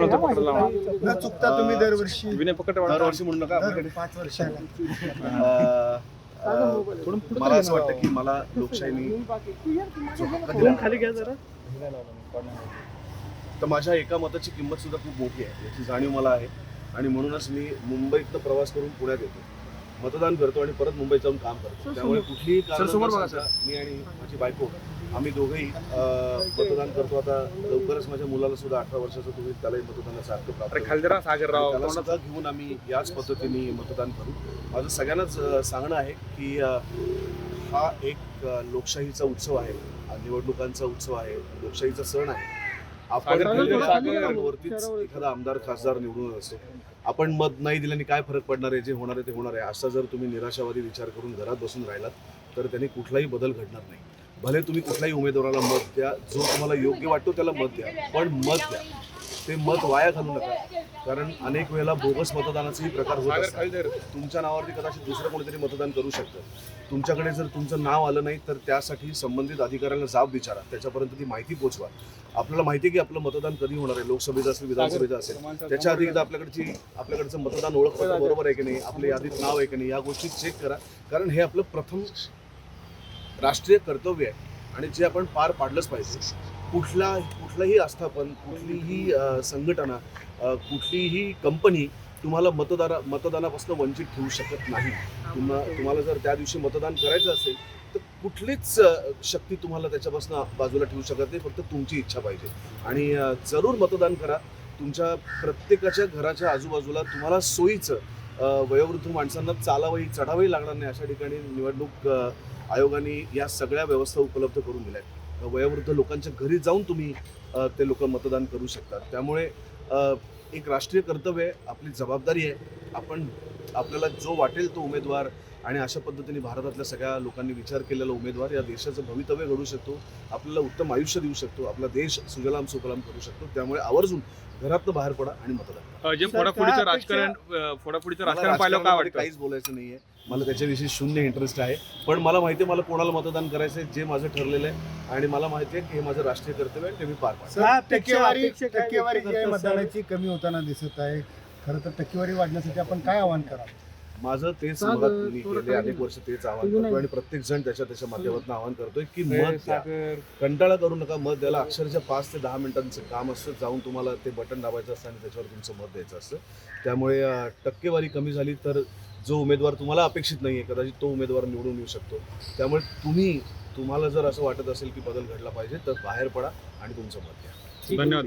न चुकता तुम्ही दरवर्षी विनय पकडवाडा दरवर्षी म्हणू नका दर पाच वर्षाला. अं, मला असं वाटतं की मला लोकशाहीने खाली घ्या जरा. तर माझ्या एका मताची किंमत सुद्धा खूप मोठी आहे. याची जाणीव मला आहे. आणि म्हणूनच मी मुंबईतनं प्रवास करून पुण्यात येतो. मतदान करतो आणि परत मुंबईत जाऊन काम करतो. त्यामुळे कुठलीही मी आणि माझी बायको आम्ही दोघंही मतदान करतो. आता लवकरच माझ्या मुलाला सुद्धा अठरा वर्षाचं तुम्ही त्यालाही मतदानाचा हक्क प्राप्त अरे होईल. खाली जरा सागर राव त्याला सुद्धा घेऊन आम्ही याच पद्धतीने मतदान करू. माझं सगळ्यांनाच सांगणं आहे की हा एक लोकशाहीचा उत्सव आहे. निवडणुकांचा उत्सव आहे. लोकशाहीचा सण आहे. आपण मतदानावरतीच एखादा आमदार खासदार निवडून असतो. आपण मत नाही दिल्याने काय फरक पडणार आहे? जे होणार आहे ते होणार आहे. असा जर तुम्ही निराशावादी विचार करून घरात बसून राहिलात तर त्यांनी कुठलाही बदल घडणार नाही. भले तुम्ही कुठल्याही उमेदवाराला मत द्या जो तुम्हाला योग्य वाटतो त्याला मत द्या पण मत द्या. ते मत वाया घालू नका. कारण अनेक वेळेला बोगस मतदानाचेही प्रकार होत असतात. तुमच्या नावावरती कदाचित दुसरं कोणीतरी मतदान करू शकतं. तुमच्याकडे जर तुमचं नाव आलं नाही तर त्यासाठी संबंधित अधिकाऱ्यांना जाब विचारा. त्याच्यापर्यंत ती माहिती पोचवा. आपल्याला माहिती आहे की आपलं मतदान कधी होणार आहे? लोकसभेचं असेल विधानसभेचं असेल. त्याच्या आधी एकदा आपल्याकडची आपल्याकडचं मतदान ओळखपत्र बरोबर आहे की नाही? आपल्या यादीत नाव आहे की नाही? या गोष्टी चेक करा. कारण हे आपलं प्रथम राष्ट्रीय कर्तव्य आहे आणि जे आपण पार पाडलंच पाहिजे. कुठला कुठलंही आस्थापन कुठलीही संघटना कुठलीही कंपनी तुम्हाला मतदारा मतदानापासून वंचित ठेवू शकत नाही. तुम्हा तुम्हाला जर त्या दिवशी मतदान करायचं असेल तर कुठलीच शक्ती तुम्हाला त्याच्यापासून बाजूला ठेवू शकत नाही फक्त तुमची इच्छा पाहिजे. आणि जरूर मतदान करा. तुमच्या प्रत्येकाच्या घराच्या आजूबाजूला तुम्हाला सोयीचं वयोवृद्ध माणसांना चालावंही चढावंही लागणार नाही अशा ठिकाणी निवडणूक आयोगाने या सगळ्या व्यवस्था उपलब्ध करून दिल्या आहेत. वयोवृद्ध लोकांच्या घरी जाऊन तुम्ही ते लोक मतदान करू शकतात. त्यामुळे एक राष्ट्रीय कर्तव्य आहे आपली जबाबदारी आहे. आपण आपल्याला जो वाटेल तो उमेदवार आणि अशा पद्धतीने भारतातल्या सगळ्या लोकांनी विचार केलेला उमेदवार या देशाचं भवितव्य घडू शकतो आपल्याला उत्तम आयुष्य देऊ शकतो आपला देश सुजलाम सुफलाम करू शकतो त्यामुळे आवर्जून घरातनं बाहेर पडा आणि मतदान जे फोडाफोडीचं राजकारण अ, फोडाफोडीचं मला राजकारण पाहिलं काय राजकारणामध्ये वाटतं? काहीच बोलायचं नाहीये. मला त्याच्याविषयी शून्य इंटरेस्ट आहे. पण मला माहिती आहे मला कोणाला मतदान करायचं आहे जे माझं ठरलेलं आहे. आणि मला माहिती आहे की हे माझं राष्ट्रीय कर्तव्य आहे ते मी पार पाडतो. टक्केवारी टक्केवारी? मतदानाची कमी होताना दिसत आहे. खरं तर टक्केवारी वाढण्यासाठी आपण काय आवाहन करा माझं तेच मगात मी गेले काय अनेक. वर्ष तेच आवाहन करतो नाही. आणि प्रत्येक जण त्याच्या त्याच्या माध्यमातून आवाहन करतोय की मत द्या. कंटाळा करू नका मत द्यायला अक्षरशः पाच ते दहा मिनिटांचं काम असतं जाऊन तुम्हाला ते बटन दाबायचं असतं आणि त्याच्यावर तुमचं मत द्यायचं असतं. त्यामुळे टक्केवारी कमी झाली तर जो उमेदवार तुम्हाला अपेक्षित नाही आहे कदाचित तो उमेदवार निवडून येऊ शकतो. त्यामुळे तुम्ही तुम्हाला जर असं वाटत असेल की बदल घडला पाहिजे तर बाहेर पडा आणि तुमचं मत द्या धन्यवाद.